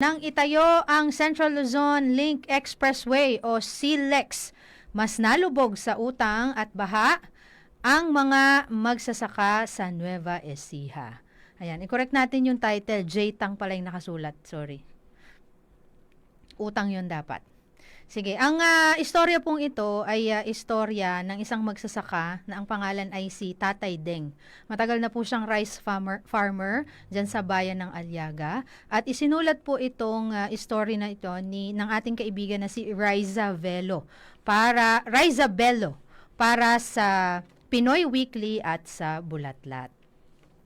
Nang itayo ang Central Luzon Link Expressway o CLEX, mas nalubog sa utang at baha ang mga magsasaka sa Nueva Ecija. Ayan, i-correct natin yung title. J-Tang pala yung nakasulat. Sorry. Utang yun dapat. Sige, ang ah, istorya pong ito ay ah, istorya ng isang magsasaka na ang pangalan ay si Tatay Deng. Matagal na po siyang rice farmer, farmer dyan sa bayan ng Aliaga. At isinulat po itong ah, story na ito ni, ng ating kaibigan na si Riza Velo para, Riza Bello para sa Pinoy Weekly at sa Bulatlat.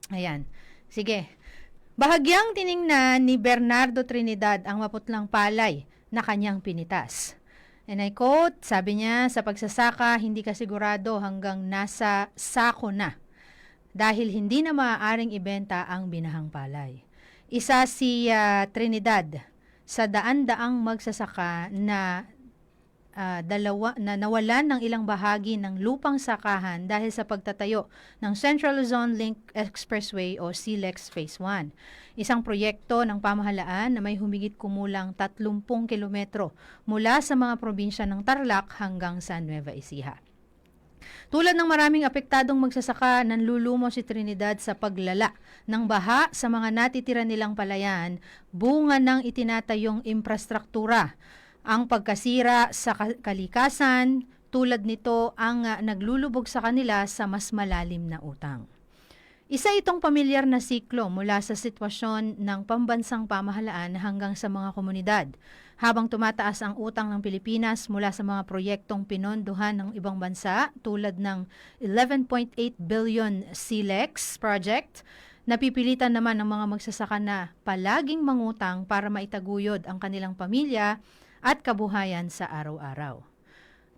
Ayan. Sige. Bahagyang tiningnan ni Bernardo Trinidad ang maputlang palay na kanyang pinitas. And I quote, sabi niya, sa pagsasaka, hindi ka sigurado hanggang nasa sako na dahil hindi na maaaring ibenta ang binahang palay. Isa si ah, Trinidad sa daan-daang magsasaka na ah, dalawa na nawalan ng ilang bahagi ng lupang sakahan dahil sa pagtatayo ng Central Luzon Link Expressway o CLEX Phase 1. Isang proyekto ng pamahalaan na may humigit kumulang 30 kilometro mula sa mga probinsya ng Tarlac hanggang sa Nueva Ecija. Tulad ng maraming apektadong magsasaka, nanlulumo si Trinidad sa paglala ng baha sa mga natitira nilang palayan, bunga ng itinatayong infrastruktura. Ang pagkasira sa ka- kalikasan, tulad nito ang ah, naglulubog sa kanila sa mas malalim na utang. Isa itong pamilyar na siklo mula sa sitwasyon ng pambansang pamahalaan hanggang sa mga komunidad. Habang tumataas ang utang ng Pilipinas mula sa mga proyektong pinondohan ng ibang bansa tulad ng 11.8 billion CLEX project, napipilitan naman ng mga magsasaka na palaging mangutang para maitaguyod ang kanilang pamilya at kabuhayan sa araw-araw.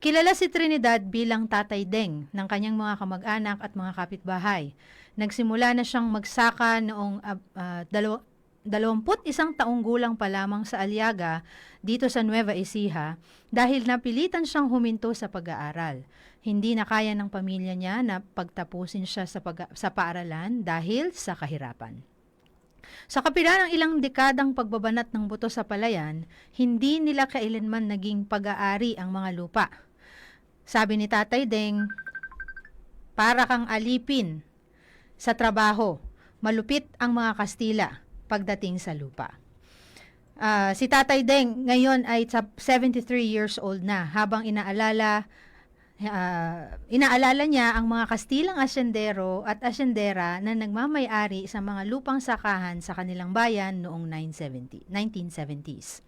Kilala si Trinidad bilang Tatay Deng ng kanyang mga kamag-anak at mga kapitbahay. Nagsimula na siyang magsaka noong uh, uh, dalaw- 21 taong gulang pa lamang sa Aliaga dito sa Nueva Ecija dahil napilitan siyang huminto sa pag-aaral. Hindi na kaya ng pamilya niya na pagtapusin siya sa, pag- sa paaralan dahil sa kahirapan. Sa kapila ng ilang dekadang pagbabanat ng buto sa palayan, hindi nila kailanman naging pag-aari ang mga lupa. Sabi ni Tatay Deng, para kang alipin sa trabaho, malupit ang mga Kastila pagdating sa lupa. Ah, si Tatay Deng ngayon ay sa- 73 years old na habang inaalala ah, inaalala niya ang mga Kastilang asyendero at asyendera na nagmamayari sa mga lupang sakahan sa kanilang bayan noong 970, 1970s.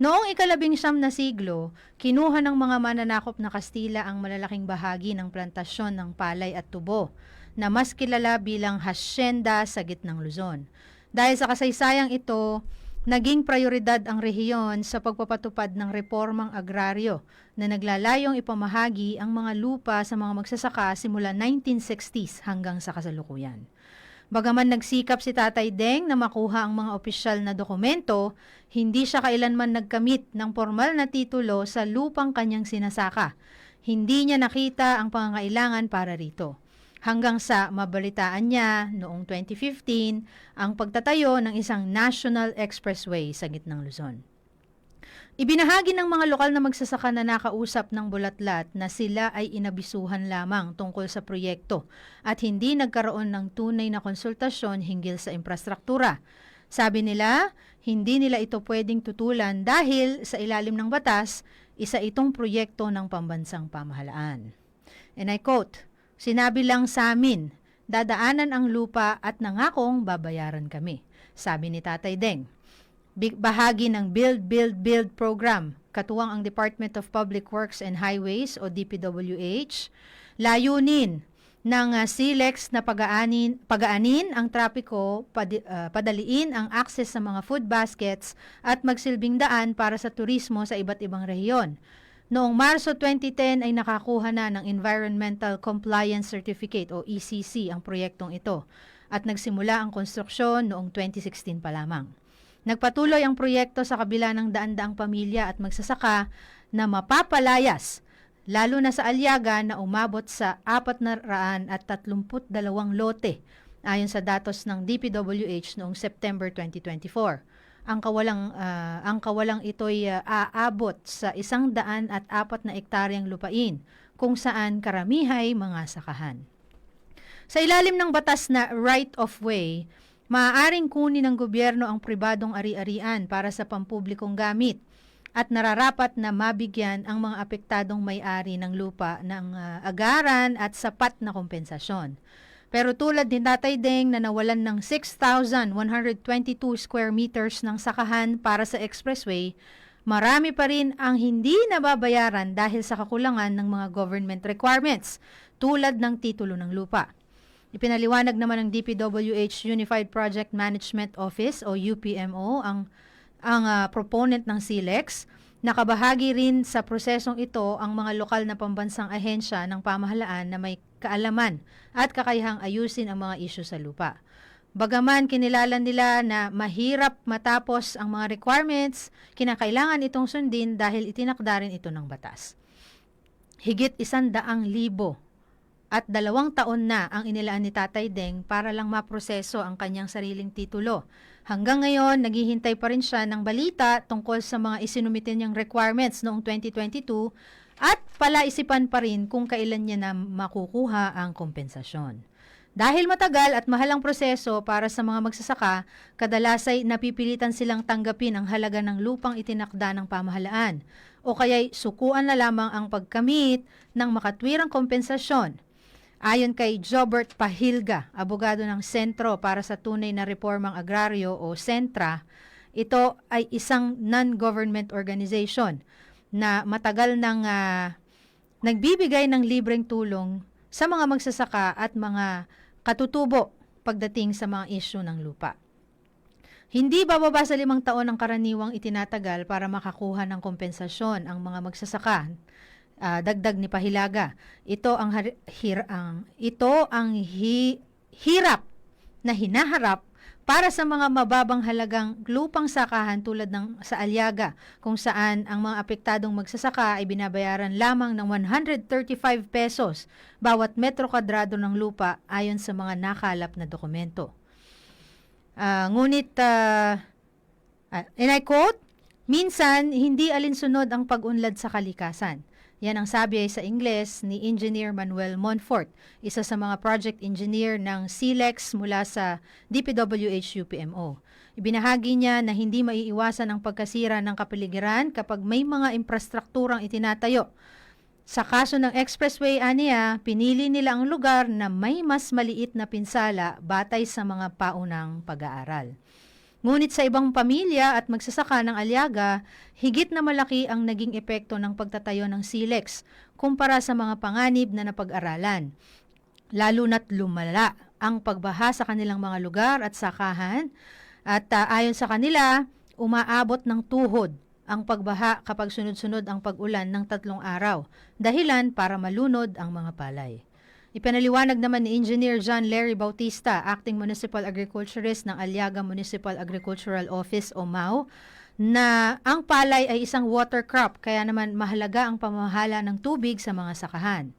Noong ikalabing siyam na siglo, kinuha ng mga mananakop na Kastila ang malalaking bahagi ng plantasyon ng palay at tubo na mas kilala bilang hasyenda sa gitnang Luzon. Dahil sa kasaysayang ito, naging prioridad ang rehiyon sa pagpapatupad ng reformang agraryo na naglalayong ipamahagi ang mga lupa sa mga magsasaka simula 1960s hanggang sa kasalukuyan. Bagaman nagsikap si Tatay Deng na makuha ang mga opisyal na dokumento, hindi siya kailanman nagkamit ng formal na titulo sa lupang kanyang sinasaka. Hindi niya nakita ang pangangailangan para rito. Hanggang sa mabalitaan niya noong 2015 ang pagtatayo ng isang national expressway sa gitnang Luzon. Ibinahagi ng mga lokal na magsasaka na nakausap ng bulatlat na sila ay inabisuhan lamang tungkol sa proyekto at hindi nagkaroon ng tunay na konsultasyon hinggil sa infrastruktura. Sabi nila, hindi nila ito pwedeng tutulan dahil sa ilalim ng batas, isa itong proyekto ng pambansang pamahalaan. And I quote, Sinabi lang sa amin, dadaanan ang lupa at nangakong babayaran kami, sabi ni Tatay Deng. Bahagi ng Build, Build, Build program, katuwang ang Department of Public Works and Highways o DPWH, layunin ng uh, SILEX na pagaanin, pagaanin ang trapiko, padi, uh, padaliin ang access sa mga food baskets at magsilbing daan para sa turismo sa iba't ibang rehiyon. Noong Marso 2010 ay nakakuha na ng Environmental Compliance Certificate o ECC ang proyektong ito at nagsimula ang konstruksyon noong 2016 pa lamang. Nagpatuloy ang proyekto sa kabila ng daan-daang pamilya at magsasaka na mapapalayas lalo na sa Aliaga na umabot sa 432 lote ayon sa datos ng DPWH noong September 2024. Ang kawalang ah, ang kawalang ito'y ah, aabot sa isang daan at apat na ektaryang lupain kung saan karamihay mga sakahan. Sa ilalim ng batas na right of way, maaaring kunin ng gobyerno ang pribadong ari-arian para sa pampublikong gamit at nararapat na mabigyan ang mga apektadong may-ari ng lupa ng ah, agaran at sapat na kompensasyon. Pero tulad ni Tatay Deng na nawalan ng 6,122 square meters ng sakahan para sa expressway, marami pa rin ang hindi nababayaran dahil sa kakulangan ng mga government requirements tulad ng titulo ng lupa. Ipinaliwanag naman ng DPWH Unified Project Management Office o UPMO ang ang ah, proponent ng SILEX. Nakabahagi rin sa prosesong ito ang mga lokal na pambansang ahensya ng pamahalaan na may kaalaman at kakayahang ayusin ang mga isyu sa lupa. Bagaman kinilala nila na mahirap matapos ang mga requirements, kinakailangan itong sundin dahil itinakda rin ito ng batas. Higit isandaang libo at dalawang taon na ang inilaan ni Tatay Deng para lang maproseso ang kanyang sariling titulo. Hanggang ngayon, naghihintay pa rin siya ng balita tungkol sa mga isinumitin niyang requirements noong 2022 at palaisipan pa rin kung kailan niya na makukuha ang kompensasyon. Dahil matagal at mahal ang proseso para sa mga magsasaka, kadalasay napipilitan silang tanggapin ang halaga ng lupang itinakda ng pamahalaan o kaya'y sukuan na lamang ang pagkamit ng makatwirang kompensasyon. Ayon kay Jobert Pahilga, abogado ng Sentro para sa Tunay na Reformang Agraryo o Sentra, ito ay isang non-government organization na matagal nang ah, nagbibigay ng libreng tulong sa mga magsasaka at mga katutubo pagdating sa mga isyu ng lupa. Hindi bababa sa limang taon ang karaniwang itinatagal para makakuha ng kompensasyon ang mga magsasaka. Ah, dagdag ni Pahilaga. Ito ang hir- ang ito ang hi- hirap na hinaharap para sa mga mababang halagang lupang sakahan tulad ng sa Aliaga kung saan ang mga apektadong magsasaka ay binabayaran lamang ng 135 pesos bawat metro kwadrado ng lupa ayon sa mga nakalap na dokumento. Ah, ngunit ah, and I quote, minsan hindi alinsunod ang pag-unlad sa kalikasan. Yan ang sabi sa Ingles ni Engineer Manuel Monfort, isa sa mga project engineer ng SILEX mula sa DPWH UPMO. Ibinahagi niya na hindi maiiwasan ang pagkasira ng kapaligiran kapag may mga infrastrukturang itinatayo. Sa kaso ng expressway aniya, pinili nila ang lugar na may mas maliit na pinsala batay sa mga paunang pag-aaral. Ngunit sa ibang pamilya at magsasaka ng Aliaga, higit na malaki ang naging epekto ng pagtatayo ng silex kumpara sa mga panganib na napag-aralan. Lalo na't lumala ang pagbaha sa kanilang mga lugar at sakahan at ah, ayon sa kanila, umaabot ng tuhod ang pagbaha kapag sunod-sunod ang pag-ulan ng tatlong araw, dahilan para malunod ang mga palay. Ipinaliwanag naman ni Engineer John Larry Bautista, Acting Municipal Agriculturist ng Aliaga Municipal Agricultural Office o MAO, na ang palay ay isang water crop kaya naman mahalaga ang pamahala ng tubig sa mga sakahan.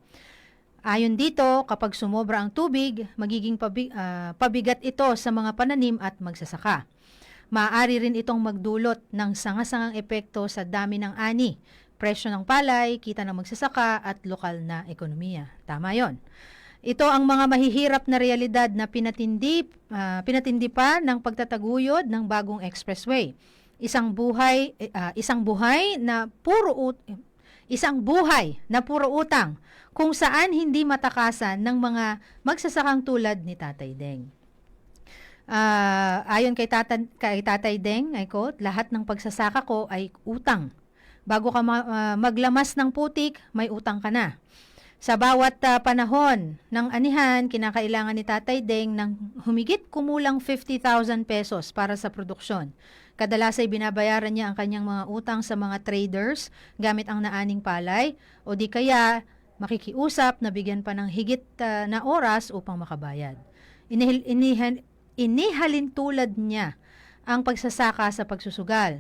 Ayon dito, kapag sumobra ang tubig, magiging pabi- ah, pabigat ito sa mga pananim at magsasaka. Maaari rin itong magdulot ng sangasangang epekto sa dami ng ani, presyo ng palay, kita ng magsasaka at lokal na ekonomiya. Tama yon. Ito ang mga mahihirap na realidad na pinatindi, ah, pinatindi pa ng pagtataguyod ng bagong expressway. Isang buhay, ah, isang buhay na puro ut- isang buhay na puro utang kung saan hindi matakasan ng mga magsasakang tulad ni Tatay Deng. Ah, ayon kay, tata, kay Tatay Deng, I quote, lahat ng pagsasaka ko ay utang. Bago ka ma- ah, maglamas ng putik, may utang ka na. Sa bawat ah, panahon ng anihan, kinakailangan ni Tatay Deng ng humigit kumulang 50,000 pesos para sa produksyon. Kadalas ay binabayaran niya ang kanyang mga utang sa mga traders gamit ang naaning palay o di kaya makikiusap na bigyan pa ng higit ah, na oras upang makabayad. Inihil, inihan, inihalin tulad niya ang pagsasaka sa pagsusugal.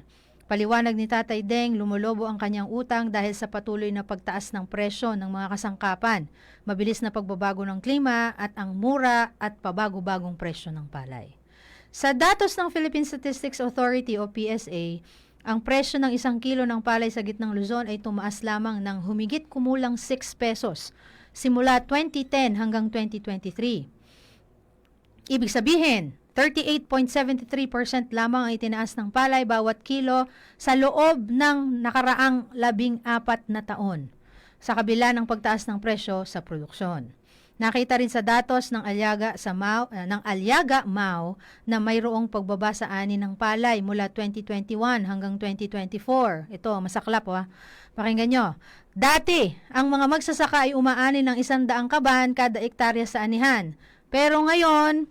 Paliwanag ni Tatay Deng, lumulobo ang kanyang utang dahil sa patuloy na pagtaas ng presyo ng mga kasangkapan, mabilis na pagbabago ng klima at ang mura at pabago-bagong presyo ng palay. Sa datos ng Philippine Statistics Authority o PSA, ang presyo ng isang kilo ng palay sa gitnang Luzon ay tumaas lamang ng humigit kumulang 6 pesos simula 2010 hanggang 2023. Ibig sabihin, 38.73% lamang ang itinaas ng palay bawat kilo sa loob ng nakaraang labing apat na taon sa kabila ng pagtaas ng presyo sa produksyon. Nakita rin sa datos ng Alyaga sa Mau, uh, ng Alyaga Mau na mayroong pagbaba sa ani ng palay mula 2021 hanggang 2024. Ito, masaklap ha. Pakinggan nyo. Dati, ang mga magsasaka ay umaani ng isang daang kaban kada ektarya sa anihan. Pero ngayon,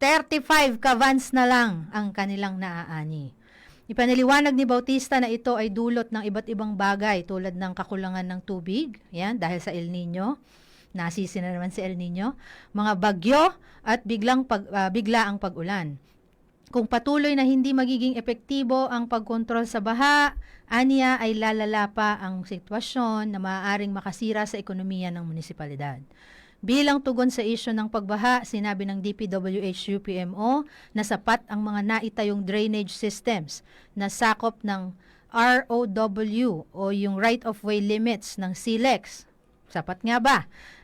35 kavans na lang ang kanilang naaani. Ipaniliwanag ni Bautista na ito ay dulot ng iba't ibang bagay tulad ng kakulangan ng tubig, yan, dahil sa El Nino, nasisi na naman si El Nino, mga bagyo at biglang pag, uh, bigla ang pag-ulan. Kung patuloy na hindi magiging epektibo ang pagkontrol sa baha, aniya ay lalala pa ang sitwasyon na maaaring makasira sa ekonomiya ng munisipalidad. Bilang tugon sa isyo ng pagbaha, sinabi ng DPWH UPMO na sapat ang mga naitayong drainage systems na sakop ng ROW o yung right-of-way limits ng SILEX. Sapat nga ba?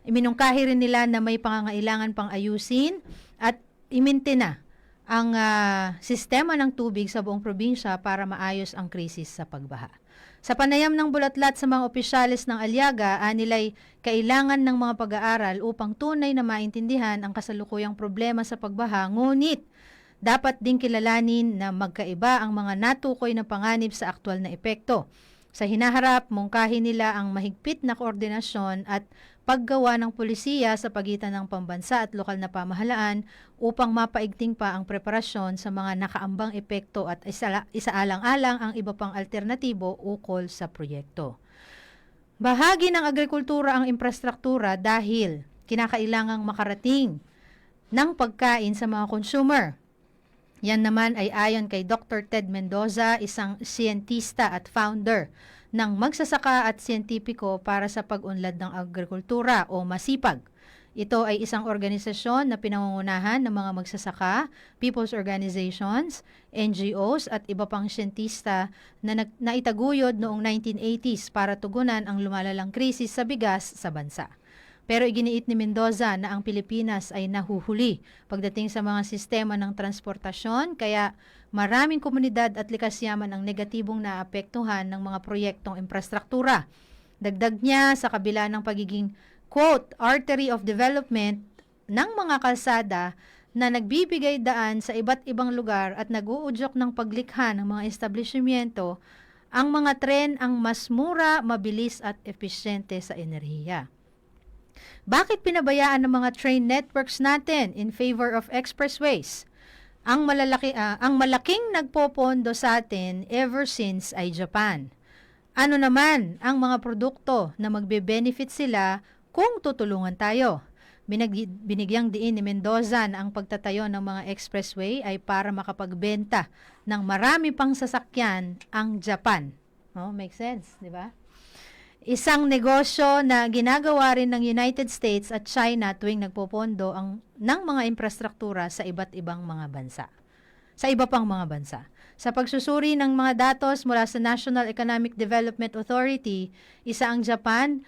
Iminungkahi rin nila na may pangangailangan pang ayusin at iminti na ang uh, sistema ng tubig sa buong probinsya para maayos ang krisis sa pagbaha. Sa panayam ng bulatlat sa mga opisyalis ng Aliaga, anilay kailangan ng mga pag-aaral upang tunay na maintindihan ang kasalukuyang problema sa pagbaha, ngunit dapat ding kilalanin na magkaiba ang mga natukoy na panganib sa aktwal na epekto. Sa hinaharap, mungkahi nila ang mahigpit na koordinasyon at paggawa ng pulisiya sa pagitan ng pambansa at lokal na pamahalaan upang mapaigting pa ang preparasyon sa mga nakaambang epekto at isaalang-alang ang iba pang alternatibo ukol sa proyekto. Bahagi ng agrikultura ang infrastruktura dahil kinakailangang makarating ng pagkain sa mga consumer. Yan naman ay ayon kay Dr. Ted Mendoza, isang siyentista at founder ng Magsasaka at Siyentipiko para sa Pag-unlad ng Agrikultura o MASIPAG. Ito ay isang organisasyon na pinangungunahan ng mga magsasaka, people's organizations, NGOs at iba pang siyentista na nag- naitaguyod noong 1980s para tugunan ang lumalalang krisis sa bigas sa bansa. Pero iginiit ni Mendoza na ang Pilipinas ay nahuhuli pagdating sa mga sistema ng transportasyon kaya maraming komunidad at likas yaman ang negatibong naapektuhan ng mga proyektong infrastruktura. Dagdag niya sa kabila ng pagiging quote, artery of development ng mga kalsada na nagbibigay daan sa iba't ibang lugar at naguudyok ng paglikha ng mga establishmento, ang mga tren ang mas mura, mabilis at epesyente sa enerhiya. Bakit pinabayaan ng mga train networks natin in favor of expressways? Ang malalaki uh, ang malaking nagpopondo sa atin ever since ay Japan. Ano naman ang mga produkto na magbe-benefit sila kung tutulungan tayo? Binag- binigyang diin ni Mendoza na ang pagtatayo ng mga expressway ay para makapagbenta ng marami pang sasakyan ang Japan. Oh, makes sense, di ba? Isang negosyo na ginagawa rin ng United States at China tuwing nagpopondo ang, ng mga infrastruktura sa iba't ibang mga bansa. Sa iba pang mga bansa. Sa pagsusuri ng mga datos mula sa National Economic Development Authority, isa ang Japan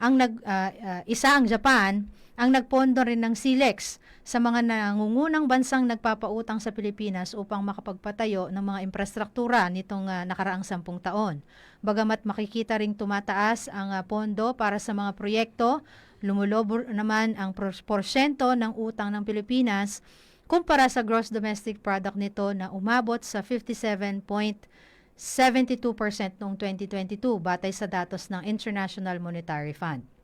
ang nag uh, uh, isa ang Japan ang nagpondo rin ng SILEX sa mga nangungunang bansang nagpapautang sa Pilipinas upang makapagpatayo ng mga infrastruktura nitong uh, nakaraang sampung taon. Bagamat makikita ring tumataas ang uh, pondo para sa mga proyekto, lumulobo naman ang porsyento ng utang ng Pilipinas kumpara sa gross domestic product nito na umabot sa 57.72% noong 2022 batay sa datos ng International Monetary Fund.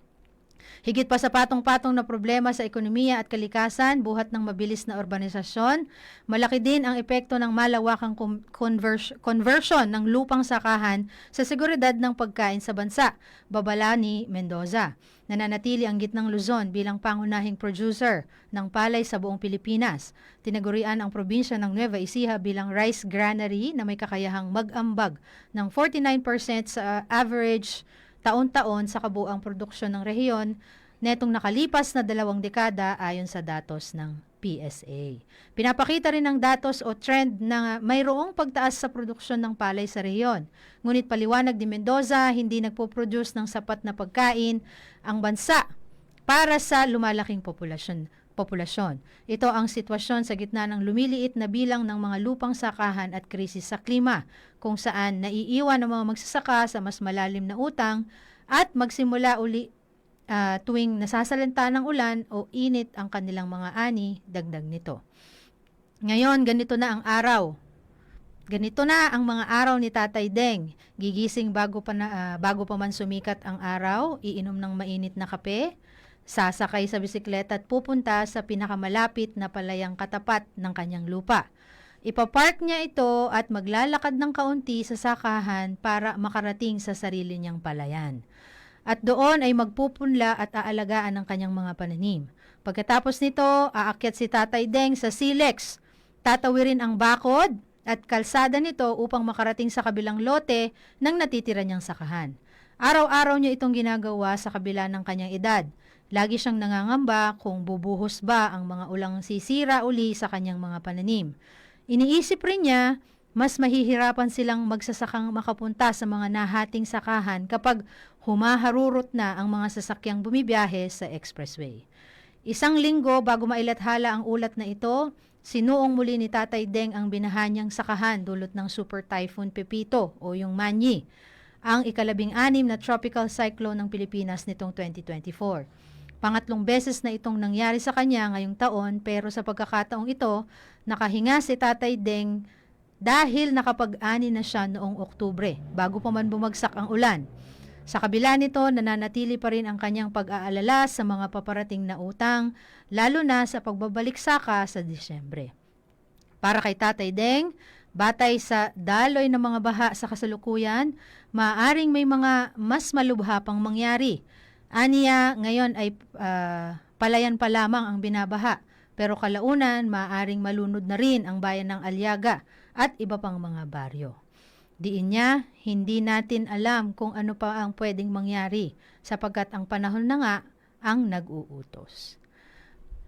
Higit pa sa patong-patong na problema sa ekonomiya at kalikasan, buhat ng mabilis na urbanisasyon, malaki din ang epekto ng malawakang convers- conversion ng lupang sakahan sa seguridad ng pagkain sa bansa, babala ni Mendoza. Nananatili ang gitnang Luzon bilang pangunahing producer ng palay sa buong Pilipinas. Tinagurian ang probinsya ng Nueva Ecija bilang rice granary na may kakayahang mag-ambag ng 49% sa average taon-taon sa kabuang produksyon ng rehiyon netong nakalipas na dalawang dekada ayon sa datos ng PSA. Pinapakita rin ng datos o trend na mayroong pagtaas sa produksyon ng palay sa rehiyon. Ngunit paliwanag ni Mendoza, hindi nagpo-produce ng sapat na pagkain ang bansa para sa lumalaking populasyon. Populasyon. Ito ang sitwasyon sa gitna ng lumiliit na bilang ng mga lupang sakahan at krisis sa klima, kung saan naiiwan ng mga magsasaka sa mas malalim na utang at magsimula uli ah, tuwing nasasalanta ng ulan o init ang kanilang mga ani, dagdag nito. Ngayon, ganito na ang araw. Ganito na ang mga araw ni Tatay Deng. Gigising bago pa, na, ah, bago pa man sumikat ang araw, iinom ng mainit na kape, sasakay sa bisikleta at pupunta sa pinakamalapit na palayang katapat ng kanyang lupa. Ipapark niya ito at maglalakad ng kaunti sa sakahan para makarating sa sarili niyang palayan. At doon ay magpupunla at aalagaan ng kanyang mga pananim. Pagkatapos nito, aakyat si Tatay Deng sa Silex. Tatawirin ang bakod at kalsada nito upang makarating sa kabilang lote ng natitira niyang sakahan. Araw-araw niya itong ginagawa sa kabila ng kanyang edad. Lagi siyang nangangamba kung bubuhos ba ang mga ulang sisira uli sa kanyang mga pananim. Iniisip rin niya, mas mahihirapan silang magsasakang makapunta sa mga nahating sakahan kapag humaharurot na ang mga sasakyang bumibiyahe sa expressway. Isang linggo bago mailathala ang ulat na ito, sinuong muli ni Tatay Deng ang binahanyang sakahan dulot ng Super Typhoon Pepito o yung Manyi, ang ikalabing anim na tropical cyclone ng Pilipinas nitong 2024. Pangatlong beses na itong nangyari sa kanya ngayong taon pero sa pagkakataong ito, nakahinga si Tatay Deng dahil nakapag-ani na siya noong Oktubre bago pa man bumagsak ang ulan. Sa kabila nito, nananatili pa rin ang kanyang pag-aalala sa mga paparating na utang, lalo na sa pagbabalik saka sa Disyembre. Para kay Tatay Deng, batay sa daloy ng mga baha sa kasalukuyan, maaaring may mga mas malubha pang mangyari. Aniya, ngayon ay ah, palayan pa lamang ang binabaha, pero kalaunan maaaring malunod na rin ang bayan ng Aliaga at iba pang mga baryo. Diin niya, hindi natin alam kung ano pa ang pwedeng mangyari sapagkat ang panahon na nga ang nag-uutos.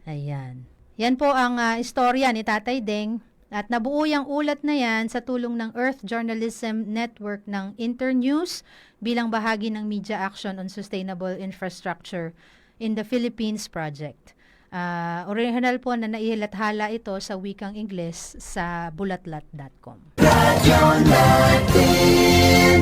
Ayan. Yan po ang ah, istorya ni Tatay Deng at nabuo yung ulat na yan sa tulong ng Earth Journalism Network ng Internews bilang bahagi ng Media Action on Sustainable Infrastructure in the Philippines Project. Ah, original po na nailathala ito sa wikang Ingles sa bulatlat.com. Radyo natin